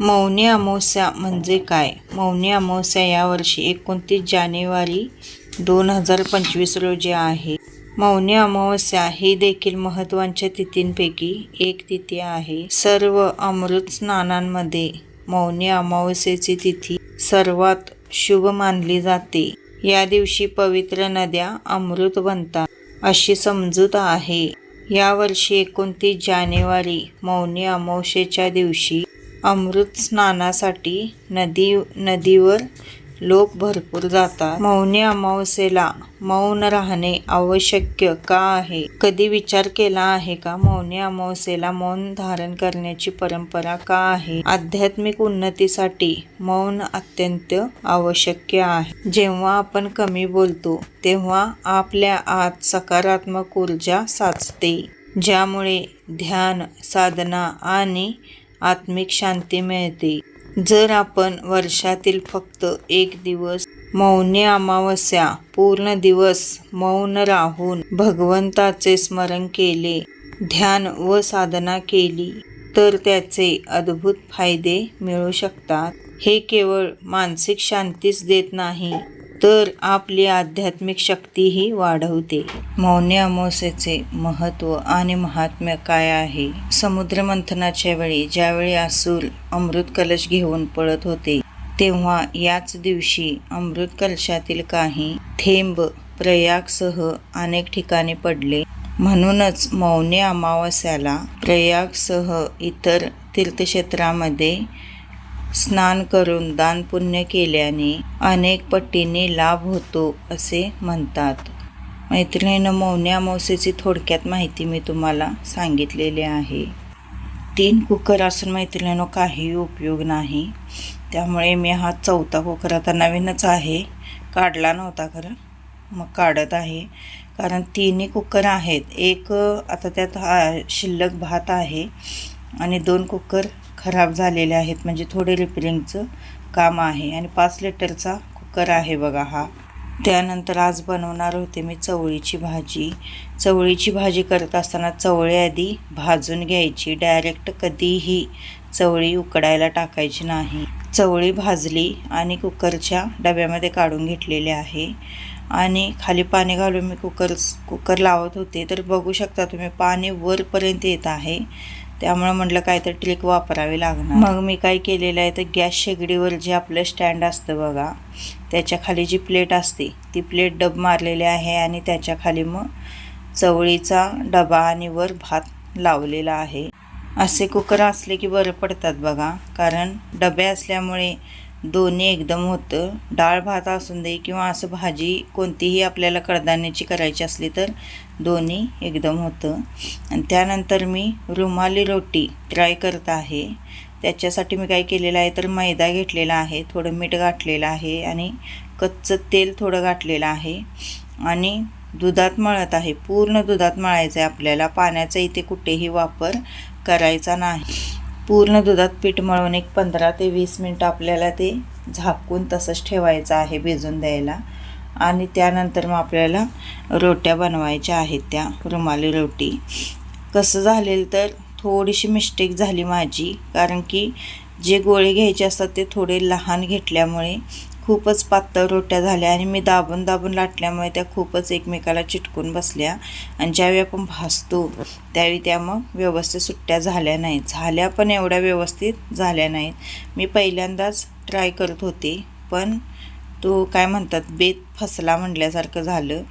मौनी अमावस्या म्हणजे काय? मौनी अमावस्या यावर्षी एकोणतीस जानेवारी दोन हजार पंचवीस रोजी आहे. मौनी अमावस्या ही देखील महत्त्वाच्या तिथींपैकी एक तिथी आहे. सर्व अमृत स्नानांमध्ये मौनी अमावस्येची तिथी सर्वात शुभ मानली जाते. या दिवशी पवित्र नद्या अमृत बनतात अशी समजूत आहे. यावर्षी एकोणतीस जानेवारी मौनी अमावस्येच्या दिवशी अमृत स्नानासाठी नदी नदीवर लोक भरपूर जातात. मौनी अमावस्येला मौन राहणे आवश्यक का आहे? कधी विचार केला आहे का? मौनी अमावस्येला मौन धारण करण्याची परंपरा का आहे? आध्यात्मिक उन्नतीसाठी मौन अत्यंत आवश्यक आहे. जेव्हा आपण कमी बोलतो तेव्हा आपल्या आत सकारात्मक ऊर्जा साचते. ज्यामुळे ध्यान साधना आणि आत्मिक शांती मिळते. जर आपण वर्षातील फक्त एक दिवस मौनी अमावस्या पूर्ण दिवस मौन राहून भगवंताचे स्मरण केले ध्यान व साधना केली तर त्याचे अद्भुत फायदे मिळू शकतात. हे केवळ मानसिक शांतीच देत नाही तर आपली आध्यात्मिक शक्तीही वाढवते. मौनी अमावस्येचे महत्त्व आणि महात्म्य काय आहे? समुद्रमंथनाच्या वेळी ज्यावेळी असूर अमृत कलश घेऊन पळत होते तेव्हा याच दिवशी अमृत कलशातील काही थेंब प्रयागसह अनेक ठिकाणी पडले. म्हणूनच मौनी अमावस्याला प्रयागसह इतर तीर्थक्षेत्रामध्ये स्नान करून दानपुण्य केल्याने अनेक पटीने लाभ होतो असे म्हणतात. मैत्रिणीनं मौन्या अमावस्येची थोडक्यात माहिती मी तुम्हाला सांगितलेली आहे. तीन कुकर असून मैत्रिणीनं काही उपयोग नाही. त्यामुळे मी हा चौथा कुकर आता नवीनच आहे. काढला नव्हता खरं मग काढत आहे. कारण तिन्ही कुकर आहेत. एक आता त्यात हा शिल्लक भात आहे आणि दोन कुकर खराब झालेले आहेत. म्हणजे थोडे रिपेरिंगचं काम आहे. आणि पाच लिटरचा कुकर आहे बघा हा. त्यानंतर आज बनवणार होते मी चवळीची भाजी. चवळीची भाजी करत असताना चवळी आधी भाजून घ्यायची. डायरेक्ट कधीही चवळी उकडायला टाकायची नाही. चवळी भाजली आणि कुकरच्या डब्यामध्ये काढून घेतलेले आहे. आणि खाली पाणी घालून मी कुकर कुकर लावत होते. तर बघू शकता तुम्ही पाणी वरपर्यंत येत आहे. त्यामुळं म्हटलं काय तर ट्रिक वापरावी लागणार. मग मी काय केलेलं आहे तर गॅस शेगडीवर जे आपलं स्टँड असतं बघा त्याच्याखाली जी प्लेट असते ती प्लेट डब मारलेली आहे आणि त्याच्याखाली मग चवळीचा डबा आणि वर भात लावलेला आहे. असे कुकर असले की बरं पडतात बघा कारण डबे असल्यामुळे दोन्ही एकदम होतं. डाळ भात असून दे किंवा असं भाजी कोणतीही आपल्याला कडधान्याची करायची असली तर दोन्ही एकदम होतं. आणि त्यानंतर मी रुमाली रोटी ट्राय करत आहे. त्याच्यासाठी मी काय केलेलं आहे तर मैदा घेतलेला आहे थोडं मीठ गाठलेलं आहे आणि कच्चं तेल थोडं गाठलेलं आहे. आणि दुधात मळत आहे. पूर्ण दुधात मळायचं आहे आपल्याला. पाण्याचा इथे कुठेही वापर करायचा नाही. पूर्ण दुधात पीठ मळून एक पंधरा ते वीस मिनटं आपल्याला ते झाकून तसंच ठेवायचं आहे भिजून द्यायला. आणि त्यानंतर मग आपल्याला रोट्या बनवायच्या आहेत त्या रुमाली रोटी. कसं झालेलं तर थोडीशी मिस्टेक झाली माझी कारण की जे गोळे घ्यायचे असतात ते थोडे लहान घेतल्यामुळे खूपच पातळ रोट्या झाल्या आणि मी दाबून दाबून लाटल्यामुळे त्या खूपच एकमेकाला चिटकून बसल्या आणि ज्यावेळी आपण भासतो त्यावेळी त्या मग व्यवस्थित सुट्ट्या झाल्या नाहीत. झाल्या पण एवढ्या व्यवस्थित झाल्या नाहीत. मी पहिल्यांदाच ट्राय करत होते पण तो काय म्हणतात बेत फसला म्हटल्यासारखं झालं.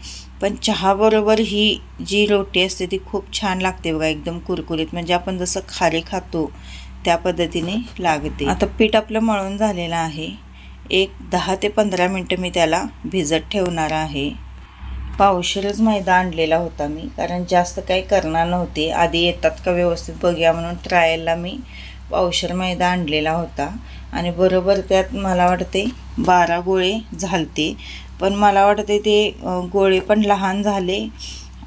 पण चहाबरोबर ही जी रोटी असते ती खूप छान लागते बघा एकदम कुरकुरीत. म्हणजे आपण जसं खारे खातो त्या पद्धतीने लागते. आता पीठ आपलं मळून झालेलं आहे. एक दहा ते पंधरा मिनटं मी त्याला भिजत ठेवणार आहे. पावशेरच मैदा आणलेला होता मी कारण जास्त काही करणार नव्हते. आधी येतात का व्यवस्थित बघूया म्हणून ट्रायलला मी पावशेर मैदा आणलेला होता. आणि बरोबर त्यात मला वाटते बारा गोळे झालते. पण मला वाटते ते गोळे पण लहान झाले.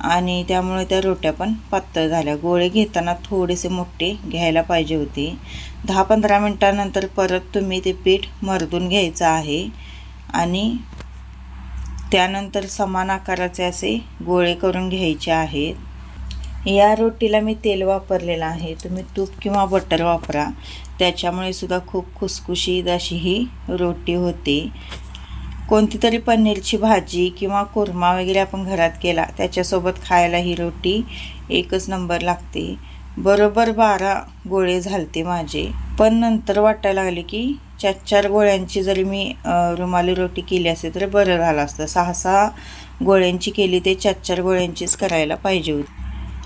आणि त्यामुळे त्या रोट्या पण पातळ झाल्या. गोळे घेताना थोडेसे मोठे घ्यायला पाहिजे होते. दहा पंधरा मिनटानंतर परत तुम्ही ते पीठ मरदून घ्यायचं आहे आणि त्यानंतर समान आकाराचे असे गोळे करून घ्यायचे आहेत. या रोटीला मी तेल वापरलेलं आहे. तुम्ही तूप किंवा बटर वापरा. त्याच्यामुळे सुद्धा खूप खुसखुशीत अशी ही रोटी होते. कोणती तरी पनीरची भाजी किंवा कोरमा वगैरे आपण घरात केला त्याच्यासोबत खायला ही रोटी एकच नंबर लागते. बरोबर बारा गोळे झालते माझे. पण नंतर वाटायला लागले की चार चार गोळ्यांची जरी मी रुमाली रोटी केली असते तर बरं झालं असतं. सहा सहा गोळ्यांची केली ते चार चार गोळ्यांचीच करायला पाहिजे होती.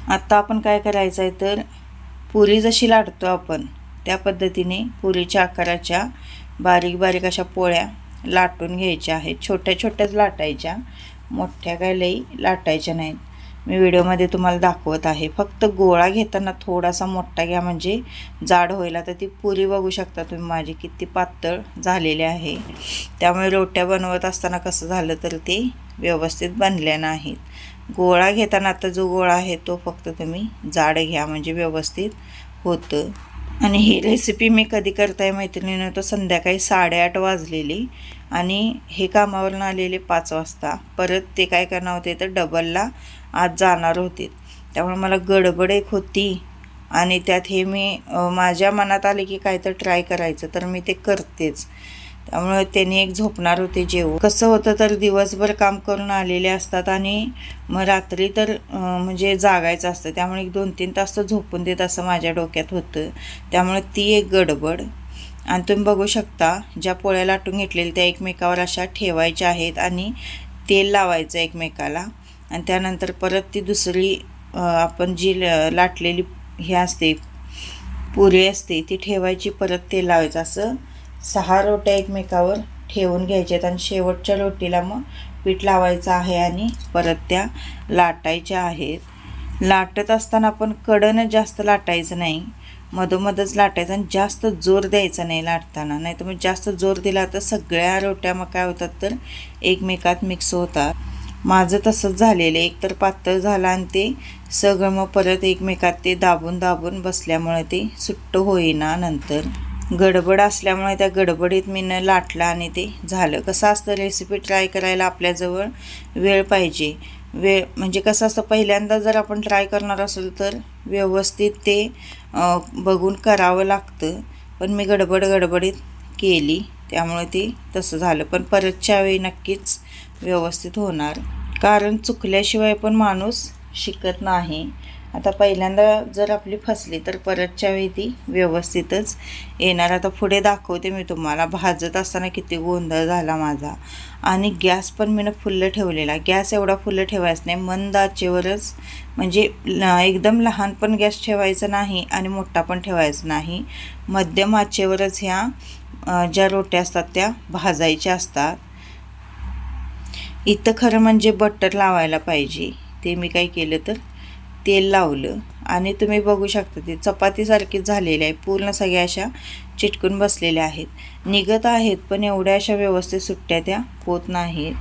आत्ता आपण काय करायचं आहे तर पुरी जशी लाटतो आपण त्या पद्धतीने पुरीच्या आकाराच्या बारीक बारीक अशा पोळ्या लाटून घ्यायच्या आहेत. छोट्या छोट्याच लाटायच्या. मोठ्या काय लई लाटायच्या नाहीत. मी व्हिडिओमध्ये तुम्हाला दाखवत आहे. फक्त गोळा घेताना थोडासा मोठा घ्या म्हणजे जाड होईल. आता ती पुरी बघू शकता तुम्ही माझी किती पातळ झालेली आहे. त्यामुळे रोट्या बनवत असताना कसं झालं तर ते व्यवस्थित बनल्या नाहीत. गोळा घेताना आता जो गोळा आहे तो फक्त तुम्ही जाड घ्या म्हणजे व्यवस्थित होतं. आणि ही रेसिपी मी कधी करताय मैत्रिणीनं? तर संध्याकाळी साडेआठ वाजलेली. आणि हे कामावरून आलेले पाच वाजता. परत ते काय करणार होते तर डबलला आज जाणार होते. त्यामुळे मला गडबड एक होती आणि त्यात हे मी माझ्या मनात आले की काय तर ट्राय करायचं तर मी ते करतेच. त्यामुळे त्यांनी एक झोपणार होते जेवण. कसं होतं तर दिवसभर काम करून आलेले असतात आणि मग रात्री तर म्हणजे जागायचं असतं. त्यामुळे एक दोन तीन तास तर झोपून देत असं माझ्या डोक्यात होतं. त्यामुळे ती एक गडबड. आणि तुम्ही बघू शकता ज्या पोळ्या लाटून घेतलेल्या त्या एकमेकावर अशा ठेवायच्या आहेत आणि तेल लावायचं एकमेकाला. आणि त्यानंतर परत ती दुसरी आपण जी ल- लाटलेली हे असते पुरी असते ती ठेवायची परत तेल लावायचं. असं सहा रोट्या एकमेकावर ठेवून घ्यायच्यात आणि शेवटच्या रोटीला मग पीठ लावायचं आहे आणि परत त्या लाटायच्या आहेत. लाटत असताना आपण कडनं जास्त लाटायचं नाही. मधोमधच लाटायचं आणि जास्त जोर द्यायचा नाही लाटताना. नाही तर मग जास्त जोर दिला तर सगळ्या रोट्या मग काय होतात तर एकमेकात मिक्स होतात. माझं तसंच झालेलं एक तर पातळ झालं आणि ते सगळं मग परत एकमेकात ते दाबून दाबून बसल्यामुळे ते सुट्ट होईना नंतर. गडबड असल्यामुळे त्या गडबडीत मी न लाटलं आणि ते झालं. कसं असतं रेसिपी ट्राय करायला आपल्याजवळ वेळ पाहिजे. वेळ म्हणजे कसं असतं पहिल्यांदा जर आपण ट्राय करणार असेल तर व्यवस्थित ते बघून करावं लागतं. पण मी गडबड गडबडीत केली. त्यामुळे ते तसं झालं. पण परतच्या वेळी नक्कीच व्यवस्थित होणार. कारण चुकल्याशिवाय पण माणूस शिकत नाही. आता पहिल्यांदा जर आपली फसली तर परतच्या वेळी ती व्यवस्थितच येणार. आता पुढे दाखवते मी तुम्हाला. भाजत असताना किती गोंधळ झाला माझा. आणि गॅस पण मी फुल्ल ठेवलेला. गॅस एवढा फुल्ल ठेवायचा नाही. मंद आचेवरच म्हणजे एकदम लहान पण गॅस ठेवायचा नाही आणि मोठा पण ठेवायचा नाही. मध्यम आचेवरच ह्या ज्या रोट्या असतात त्या भाजायच्या असतात. इथं खरं म्हणजे बटर लावायला पाहिजे. ते मी काय केलं तर तेल लावलं आणि तुम्ही बघू शकता ते चपातीसारखीच झालेली आहे. पूर्ण सगळ्या अशा चिटकून बसलेल्या आहेत. निघत आहेत पण एवढ्या अशा व्यवस्थित सुट्ट्या त्या होत नाहीत.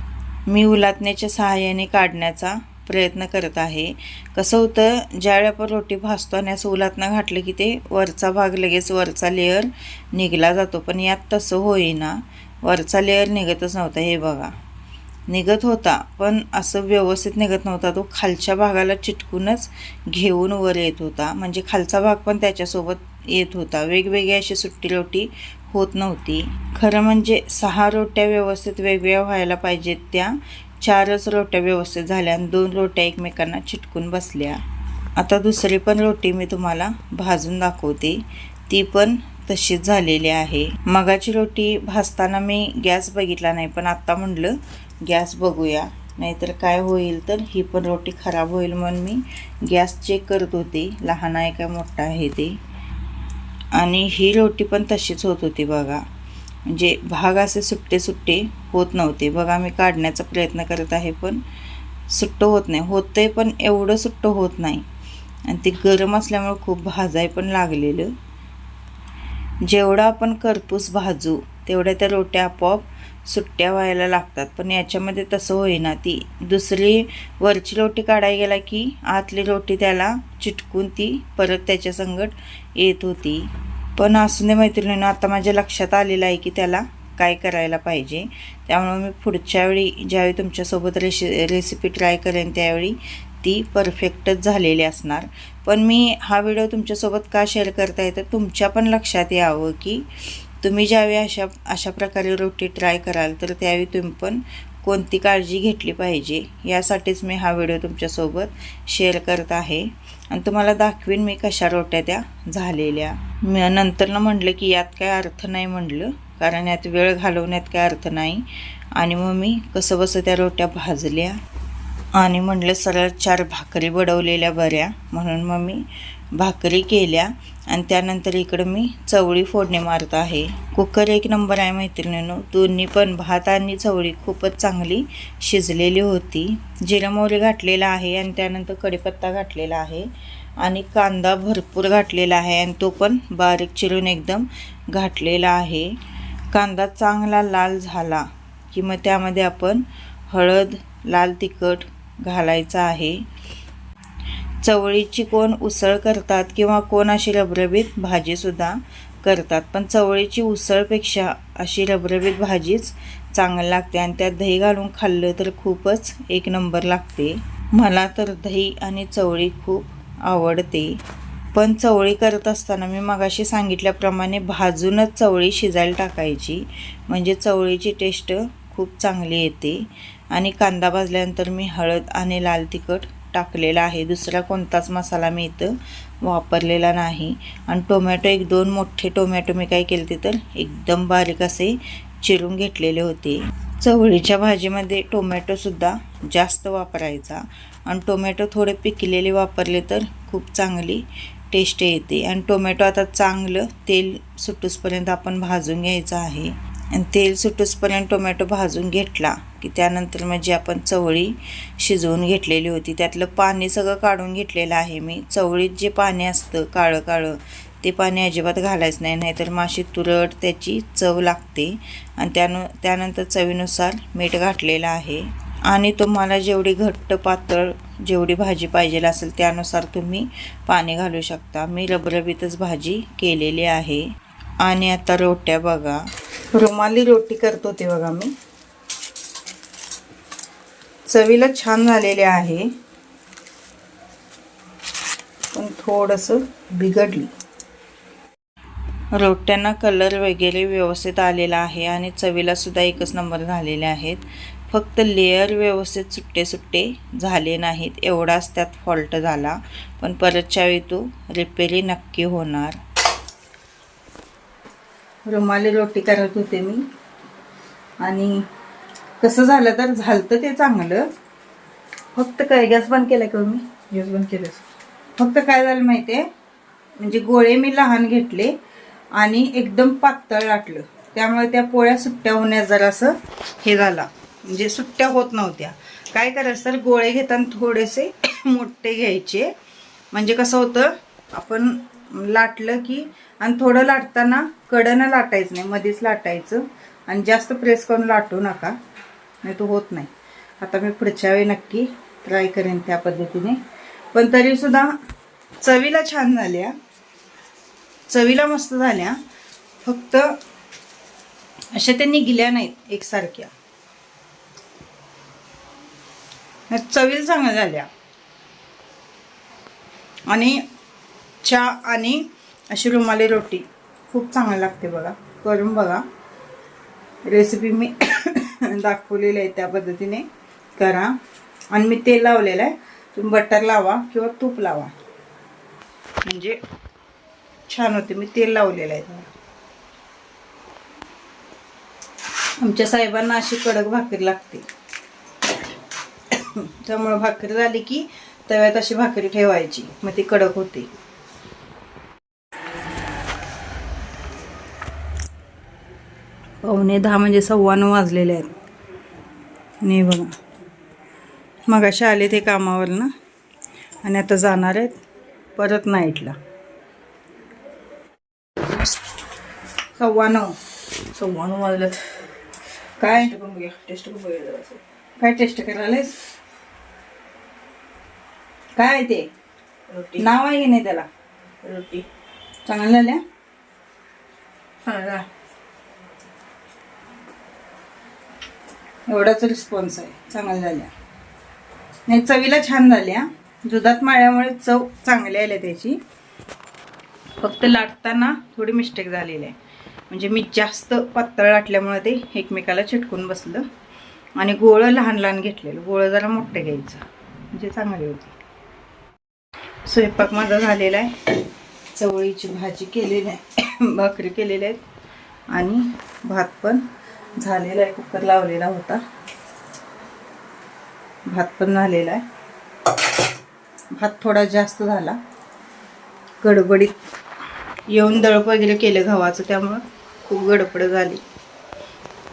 मी उलातण्याच्या सहाय्याने काढण्याचा प्रयत्न करत आहे. कसं होतं ज्यावेळी आपण रोटी भाजतो आणि असं उलातनं घातलं की ते वरचा भाग लगेच वरचा लेअर निघला जातो. पण यात तसं होईना. वरचा लेअर निघतच नव्हता हे बघा. निघत होता. पण असं व्यवस्थित निघत नव्हता. तो खालच्या भागाला चिटकूनच घेऊन वर येत होता. म्हणजे खालचा भाग पण त्याच्यासोबत येत होता. वेगवेगळी अशी सुट्टी रोटी होत नव्हती. खरं म्हणजे सहा रोट्या व्यवस्थित वेगवेगळ्या व्हायला पाहिजेत. त्या चारच रोट्या व्यवस्थित झाल्या आणि दोन रोट्या एकमेकांना चिटकून बसल्या. आता दुसरी पण रोटी मी तुम्हाला भाजून दाखवते. ती पण तशीच झालेली आहे. मगाची रोटी भाजताना मी गॅस बघितला नाही पण आत्ता म्हटलं गॅस बघूया. नाहीतर काय होईल तर ही पण रोटी खराब होईल म्हणून मी गॅस चेक करत होते. लहान आहे का मोठा आहे ते. आणि ही रोटी पण तशीच होत होती बघा. म्हणजे भाग असे सुट्टे सुट्टे होत नव्हते. बघा मी काढण्याचा प्रयत्न करत आहे पण सुट्टं होत नाही. होतंय पण एवढं सुट्टं होत नाही. आणि ते गरम असल्यामुळे खूप भाजाय पण लागलेलं. जेवढं आपण करपूस भाजू तेवढ्या त्या रोट्या आपोआप सुट्ट्या व्हायला लागतात. पण याच्यामध्ये तसं होईना. ती दुसरी वरची रोटी काढायला गेला की आतली रोटी त्याला चिटकून ती परत त्याच्या संगट येत होती. पण असून दे मैत्रिणीनं आता माझ्या लक्षात आलेलं आहे की त्याला काय करायला पाहिजे. त्यामुळे मी पुढच्या वेळी ज्यावेळी तुमच्यासोबत रेशि रेसिपी ट्राय करेन त्यावेळी ती परफेक्टच झालेली असणार. पण मी हा व्हिडिओ तुमच्यासोबत का शेअर करता येतं तुमच्या पण लक्षात यावं की तुम्ही ज्यावेळी अशा अशा प्रकारे रोटी ट्राय कराल तर त्यावेळी तुम्ही पण कोणती काळजी घेतली पाहिजे यासाठीच मी हा व्हिडिओ तुमच्यासोबत शेअर करत आहे. आणि तुम्हाला दाखवीन मी कशा रोट्या त्या झालेल्या. मी नंतरनं म्हटलं की यात काय अर्थ नाही म्हटलं कारण यात वेळ घालवण्यात काय अर्थ नाही. आणि मग मी कसं बसं त्या रोट्या भाजल्या आणि म्हटलं सरळ चार भाकरी बडवलेल्या बऱ्या म्हणून मग मी भाकरी केल्या आणि त्यानंतर इकडं मी चवळी फोडणी मारत आहे. कुकर एक नंबर आहे मैत्रिणीनं. दोन्ही पण भात आणि चवळी खूपच चांगली शिजलेली होती. जिरं मोहरी घातलेला आहे आणि त्यानंतर कढीपत्ता घातलेला आहे आणि कांदा भरपूर घातलेला आहे आणि तो पण बारीक चिरून एकदम घातलेला आहे. कांदा चांगला लाल झाला की मग त्यामध्ये आपण हळद लाल तिखट घालायचं आहे. चवळीची कोण उसळ करतात किंवा कोण अशी रबरबीत भाजीसुद्धा करतात. पण चवळीची उसळपेक्षा अशी रबरबीत भाजीच चांगली लागते आणि त्यात दही घालून खाल्लं तर खूपच एक नंबर लागते. मला तर दही आणि चवळी खूप आवडते. पण चवळी करत असताना मी मगाशी सांगितल्याप्रमाणे भाजूनच चवळी शिजायला टाकायची. म्हणजे चवळीची टेस्ट खूप चांगली येते. आणि कांदा भाजल्यानंतर मी हळद आणि लाल तिखट टाकलेला आहे. दुसरा कोणताच मसाला मी इथं वापरलेला नाही. आणि टोमॅटो एक दोन मोठे टोमॅटो मी काय केले ते तर एकदम बारीक असे चिरून घेतलेले होते. चवळीच्या भाजीमध्ये टोमॅटोसुद्धा जास्त वापरायचा. आणि टोमॅटो थोडे पिकलेले वापरले तर खूप चांगली टेस्ट येते. आणि टोमॅटो आता चांगलं तेल सुटूसपर्यंत आपण भाजून घ्यायचं आहे. आणि तेल सुटूसपर्यंत टोमॅटो भाजून घेतला की त्यानंतर म्हणजे आपण चवळी शिजवून घेतलेली होती त्यातलं पाणी सगळं काढून घेतलेलं आहे मी. चवळीत जे पाणी असतं काळं काळं ते पाणी अजिबात घालायचं नाही नाहीतर माशी तुरट त्याची चव लागते. आणि त्यानु त्यानंतर चवीनुसार मीठ घातलेलं आहे. आणि तुम्हाला जेवढी घट्ट पातळ जेवढी भाजी पाहिजे असेल त्यानुसार तुम्ही पाणी घालू शकता. मी रबरबीतच भाजी केलेली आहे. आणि आता रोट्या बघा. रुमाली रोटी करतो ते बघा मी. चवीला छान झालेले आहे. पण थोडंसं बिघडली. रोट्यांना कलर वगैरे व्यवस्थित आलेला आहे आणि चवीला सुद्धा एकच नंबर झालेले आहेत. फक्त लेअर व्यवस्थित सुट्टे सुट्टे झाले नाहीत. एवढाच त्यात फॉल्ट झाला. पण परतच्या वेळी तो रिपेरी नक्की होणार. रुमाली रोटी करत होते मी. आणि कसं झालं तर झालतं ते चांगलं. फक्त काय गॅस बंद केला का हो मी? गॅस बंद केलंस फक्त काय झालं माहिती आहे म्हणजे गोळे मी लहान घेतले आणि एकदम पातळ लाटलं त्यामुळे त्या पोळ्या सुट्ट्या होण्यास जरासं हे झाला. म्हणजे सुट्ट्या होत नव्हत्या. काय करायचं तर गोळे घेताना थोडेसे मोठे घ्यायचे. म्हणजे कसं होतं आपण लाटलं की आणि थोडं लाटताना कडनं लाटायचं नाही मध्येच लाटायचं. आणि जास्त प्रेस करून लाटू नका नाही तो होत नाही. आता मी पुढच्या वेळी नक्की ट्राय करेन त्या पद्धतीने. पण तरीसुद्धा चवीला छान झाल्या. चवीला मस्त झाल्या. फक्त अशा त्या निघल्या नाहीत एकसारख्या. चवीला चांगल्या झाल्या. आणि चहा आणि अशी रुमाली रोटी. खूप चांगली लागते बघा. करून बघा. रेसिपी मी दाखवलेली आहे त्या पद्धतीने. करा. आणि मी तेल लावलेलं आहे. तुम्ही बटर लावा किंवा तूप लावा. म्हणजे छान होते. मी तेल लावलेलं आहे. त्याला आमच्या साहेबांना अशी कडक भाकरी लागते. त्यामुळं भाकरी झाली की तव्यात अशी भाकरी ठेवायची. मग ती कडक होते. पावणे दहा म्हणजे सव्वा नऊ वाजलेले आहेत. नाही बघा. मग असे आले ते कामावर ना आणि आता जाणार आहेत परत नाईटला. सव्वा नऊ सव्वा नऊ वाजल्यात काय टेस्ट बघूया टेस्ट. काय टेस्ट करायलायस? काय आहे ते? रोटी. नाव आहे की नाही त्याला? रोटी. चांगलं झाल्या एवढाच रिस्पॉन्स आहे. चांगल्या झाल्या. नाही चवीला छान झाल्या. दुधात माळ्यामुळे चव चांगली आली त्याची. फक्त लाटताना थोडी मिस्टेक झालेली आहे. म्हणजे मी जास्त पातळ लाटल्यामुळे ते एकमेकाला चिटकून बसलं. आणि गोळं लहान लहान घेतलेलं. गोळं जरा मोठं घ्यायचं. म्हणजे चांगली होती. स्वयंपाक माझा झालेला आहे. चवळीची भाजी केलेली आहे. भाकरी केलेली आहेत. आणि भात पण. झालेला आहे कुकर लावलेला होता. भात पण झालेला आहे. भात थोडा जास्त झाला. गडबडीत येऊन दळप वगैरे केलं गव्हाचं त्यामुळं खूप गडबड झाली.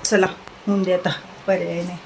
चला होऊन दे आता पर्याय नाही.